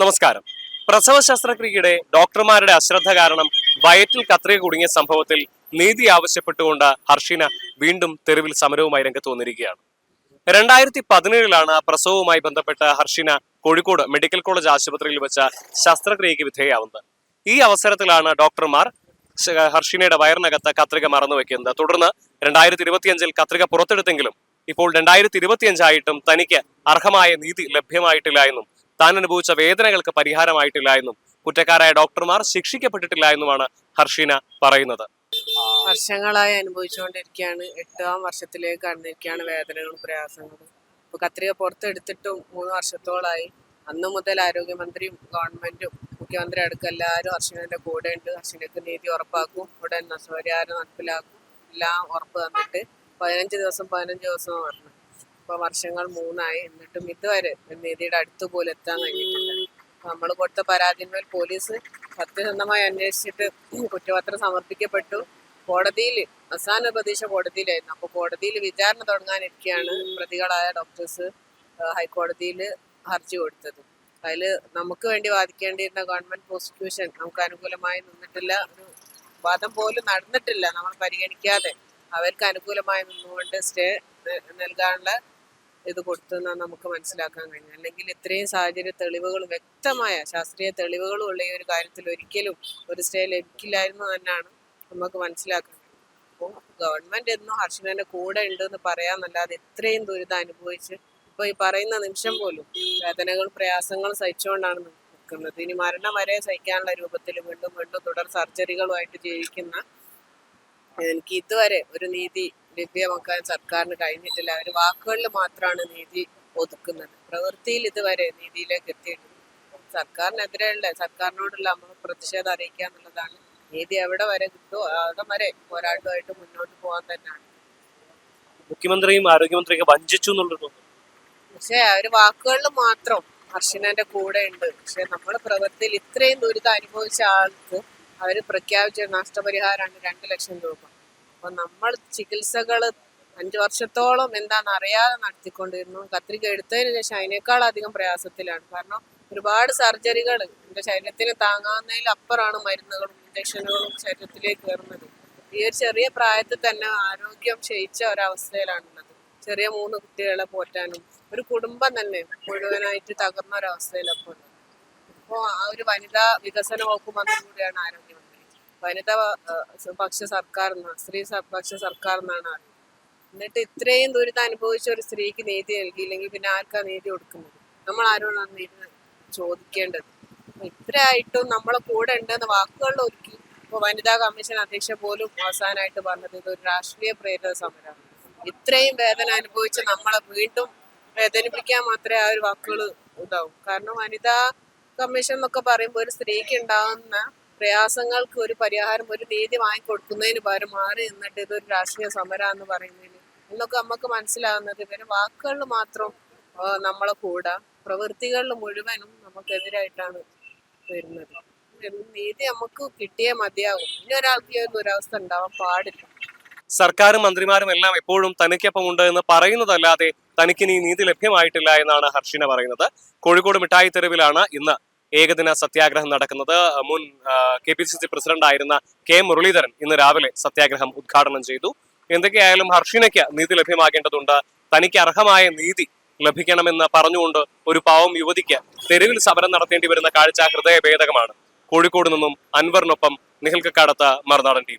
നമസ്കാരം. പ്രസവ ശസ്ത്രക്രിയയുടെ ഡോക്ടർമാരുടെ അശ്രദ്ധ കാരണം വയറ്റിൽ കത്രിക കുടുങ്ങിയ സംഭവത്തിൽ നീതി ആവശ്യപ്പെട്ടുകൊണ്ട് ഹർഷിന വീണ്ടും തെരുവിൽ സമരവുമായി രംഗത്ത് വന്നിരിക്കുകയാണ്. രണ്ടായിരത്തി പതിനേഴിലാണ് പ്രസവവുമായി ബന്ധപ്പെട്ട ഹർഷിന കോഴിക്കോട് മെഡിക്കൽ കോളേജ് ആശുപത്രിയിൽ വെച്ച ശസ്ത്രക്രിയയ്ക്ക് വിധേയമാവുന്നത് ഈ അവസരത്തിലാണ് ഡോക്ടർമാർ ഹർഷിനയുടെ വയറിനകത്ത് കത്രിക മറന്നു വെക്കുന്നത്. തുടർന്ന് രണ്ടായിരത്തി ഇരുപത്തിയഞ്ചിൽ കത്രിക പുറത്തെടുത്തെങ്കിലും ഇപ്പോൾ രണ്ടായിരത്തി ഇരുപത്തിയഞ്ചായിട്ടും തനിക്ക് അർഹമായ നീതി ലഭ്യമായിട്ടില്ല എന്നും താൻ അനുഭവിച്ച വേദനകൾക്ക് പരിഹാരമായിട്ടില്ല എന്നും കുറ്റക്കാരായ ഡോക്ടർമാർ ശിക്ഷിക്കപ്പെട്ടിട്ടില്ല എന്നുമാണ് ഹർഷീന പറയുന്നത്. വർഷങ്ങളായി അനുഭവിച്ചുകൊണ്ടിരിക്കുകയാണ്. എട്ടാം വർഷത്തിലേക്ക് കടന്നിരിക്കുകയാണ് വേദനകളും പ്രയാസങ്ങളും. ഇപ്പൊ കത്രിക പുറത്തെടുത്തിട്ടും മൂന്ന് വർഷത്തോളായി. അന്ന് മുതൽ ആരോഗ്യമന്ത്രിയും ഗവൺമെന്റും മുഖ്യമന്ത്രി അടക്കം എല്ലാവരും ഹർഷനന്റെ കൂടെ ഉണ്ട് ഹർഷനക്ക് നീതി ഉറപ്പാക്കും. ഉടൻ നഷ്ടപരിഹാരം നടപ്പിലാക്കും. എല്ലാം ഉറപ്പ് തന്നിട്ട് പതിനഞ്ച് ദിവസം പതിനഞ്ച് ദിവസം ഇപ്പൊ വർഷങ്ങൾ മൂന്നായി. എന്നിട്ടും ഇതുവരെ നീതിയുടെ അടുത്ത് പോലും എത്താൻ കഴിഞ്ഞിട്ടില്ല. നമ്മൾ കൊടുത്ത പരാതിന്മേൽ പോലീസ് സത്യസന്ധമായി അന്വേഷിച്ചിട്ട് കുറ്റപത്രം സമർപ്പിക്കപ്പെട്ടു. കോടതിയിൽ അവസാന പ്രതീക്ഷ കോടതിയിലായിരുന്നു. അപ്പോൾ കോടതിയിൽ വിചാരണ തുടങ്ങാനിരിക്കെയാണ് പ്രതികളായ ഡോക്ടേഴ്സ് ഹൈക്കോടതിയിൽ ഹർജി കൊടുത്തത്. അതിൽ നമുക്ക് വേണ്ടി വാദിക്കേണ്ടിയിരുന്ന ഗവൺമെന്റ് പ്രോസിക്യൂഷൻ നമുക്ക് അനുകൂലമായി നിന്നിട്ടില്ല. ഒരു വാദം പോലും നടന്നിട്ടില്ല. നമ്മൾ പരിഗണിക്കാതെ അവർക്ക് അനുകൂലമായി നിന്നുകൊണ്ട് സ്റ്റേ നൽകാനുള്ള ഇത് കൊടുത്തെന്ന് നമുക്ക് മനസ്സിലാക്കാൻ കഴിഞ്ഞു അല്ലെങ്കിൽ ഇത്രയും സാഹചര്യ തെളിവുകൾ വ്യക്തമായ ശാസ്ത്രീയ തെളിവുകളും ഉള്ള ഈ ഒരു കാര്യത്തിൽ ഒരിക്കലും ഒരു സ്റ്റേ ലഭിക്കില്ലായിരുന്നു തന്നെയാണ് നമുക്ക് മനസ്സിലാക്കാൻ അപ്പോൾ ഗവൺമെന്റ് എന്നും ഹർഷനെ കൂടെ ഉണ്ട് എന്ന് പറയാന്നല്ലാതെ ഇത്രയും ദുരിതം അനുഭവിച്ച് ഇപ്പൊ ഈ പറയുന്ന നിമിഷം പോലും വേദനകൾ പ്രയാസങ്ങൾ സഹിച്ചുകൊണ്ടാണ് നിൽക്കുന്നത്. ഇനി മരണം വരെ സഹിക്കാനുള്ള രൂപത്തിൽ വീണ്ടും വീണ്ടും തുടർ സർജറികളുമായിട്ട് ജീവിക്കുന്ന എനിക്ക് ഇതുവരെ ഒരു നീതി ലഭ്യമാക്കാൻ സർക്കാരിന് കഴിഞ്ഞിട്ടില്ല. അവർ വാക്കുകളിൽ മാത്രമാണ് നീതി ഒതുക്കുന്നത്. പ്രവൃത്തിയിൽ ഇതുവരെ നീതിയിലേക്ക് എത്തിയിട്ടില്ല. സർക്കാരിനെതിരെയുള്ള സർക്കാരിനോടുള്ള നമ്മൾ പ്രതിഷേധം അറിയിക്കുക എന്നുള്ളതാണ്. നീതി എവിടെ വരെ കിട്ടുമോ അവിടെ വരെ പോരാട്ടമായിട്ട് മുന്നോട്ട് പോകാൻ തന്നെയാണ്. മുഖ്യമന്ത്രിയും ആരോഗ്യമന്ത്രിയൊക്കെ വഞ്ചിച്ചു എന്നുള്ളത് പക്ഷേ അവർ വാക്കുകളിൽ മാത്രം ഹർഷനന്റെ കൂടെ ഉണ്ട്. പക്ഷെ നമ്മൾ പ്രവൃത്തിയിൽ ഇത്രയും ദുരിതം അനുഭവിച്ച ആൾക്ക് അവർ പ്രഖ്യാപിച്ച നഷ്ടപരിഹാരമാണ് രണ്ട് ലക്ഷം രൂപ. അപ്പൊ നമ്മൾ ചികിത്സകൾ അഞ്ചു വർഷത്തോളം എന്താണെന്ന് അറിയാതെ നടത്തിക്കൊണ്ടിരുന്നു. കത്രിക എടുത്തതിന് ശേഷം അതിനേക്കാൾ അധികം പ്രയാസത്തിലാണ്. കാരണം ഒരുപാട് സർജറികൾ എന്റെ ശരീരത്തിന് താങ്ങാവുന്നതിൽ അപ്പുറമാണ് മരുന്നുകളും ഇഞ്ചക്ഷനുകളും ശരീരത്തിലേക്ക് കയറുന്നത് ഈ ഒരു ചെറിയ പ്രായത്തിൽ തന്നെ ആരോഗ്യം ക്ഷയിച്ച ഒരവസ്ഥയിലാണുള്ളത്. ചെറിയ മൂന്ന് കുട്ടികളെ പോറ്റാനും ഒരു കുടുംബം തന്നെ മുഴുവനായിട്ട് തകർന്ന ഒരവസ്ഥയിലപ്പോൾ അപ്പോ ആ ഒരു വനിതാ വികസന വകുപ്പ് മന്ത്രി കൂടിയാണ് ആരോഗ്യമന്ത്രി വനിതാ പക്ഷ സർക്കാർ എന്നാണ് സ്ത്രീ പക്ഷ സർക്കാർ എന്നാണ് എന്നിട്ട് ഇത്രയും ദുരിതം അനുഭവിച്ച ഒരു സ്ത്രീക്ക് നീതി നൽകിയില്ലെങ്കിൽ പിന്നെ ആർക്കാ നീതി കൊടുക്കുന്നത്? നമ്മൾ ആരോടാണ് നീതി ചോദിക്കേണ്ടത്? ഇത്രയായിട്ടും നമ്മളെ കൂടെ ഉണ്ടെന്ന് വാക്കുകളിൽ ഒരുക്കി ഇപ്പൊ വനിതാ കമ്മീഷൻ അധ്യക്ഷ പോലും അവസാനമായിട്ട് പറഞ്ഞത് ഇതൊരു രാഷ്ട്രീയ പ്രേരിത സമരമാണ്. ഇത്രയും വേദന അനുഭവിച്ച് നമ്മളെ വീണ്ടും വേദനിപ്പിക്കാൻ മാത്രമേ ആ ഒരു വാക്കുകൾ ഇതാവും. കാരണം വനിതാ കമ്മീഷൻ എന്നൊക്കെ പറയുമ്പോൾ ഒരു സ്ത്രീക്ക് ഉണ്ടാകുന്ന പ്രയാസങ്ങൾക്ക് ഒരു പരിഹാരം ഒരു നീതി വാങ്ങിക്കൊടുക്കുന്നതിന് പകരം മാറി നിന്നിട്ട് ഇതൊരു രാഷ്ട്രീയ സമരം എന്ന് പറയുന്നതിന്. എന്നൊക്കെ നമുക്ക് മനസ്സിലാകുന്നത് ഇവർ വാക്കുകളിൽ മാത്രം നമ്മളെ കൂടെ. പ്രവൃത്തികളിൽ മുഴുവനും നമുക്കെതിരായിട്ടാണ് വരുന്നത്. നീതി നമുക്ക് കിട്ടിയേ മതിയാകും ഇനി ഒരാൾക്ക് ദുരവസ്ഥ ഉണ്ടാവാൻ പാടില്ല. സർക്കാരും മന്ത്രിമാരും എല്ലാം എപ്പോഴും തനിക്കൊപ്പം ഉണ്ട് എന്ന് പറയുന്നതല്ലാതെ തനിക്കിനി നീതി ലഭ്യമായിട്ടില്ല എന്നാണ് ഹർഷിന പറയുന്നത്. കോഴിക്കോട് മിഠായി തെരുവിലാണ് ഇന്ന് ഏകദിന സത്യാഗ്രഹം നടക്കുന്നത്. മുൻ K P C C president ആയിരുന്ന കെ മുരളീധരൻ ഇന്ന് രാവിലെ സത്യാഗ്രഹം ഉദ്ഘാടനം ചെയ്തു. എന്തൊക്കെയായാലും ഹർഷിനയ്ക്ക് നീതി ലഭ്യമാകേണ്ടതുണ്ട്. തനിക്ക് അർഹമായ നീതി ലഭിക്കണമെന്ന് പറഞ്ഞുകൊണ്ട് ഒരു പാവം യുവതിക്ക് തെരുവിൽ സമരം നടത്തേണ്ടി വരുന്ന കാഴ്ച ഹൃദയഭേദകമാണ്. കോഴിക്കോട് നിന്നും അൻവറിനൊപ്പം നിഹൽക്കക്കാടത്ത് മറുനാടൻ ടി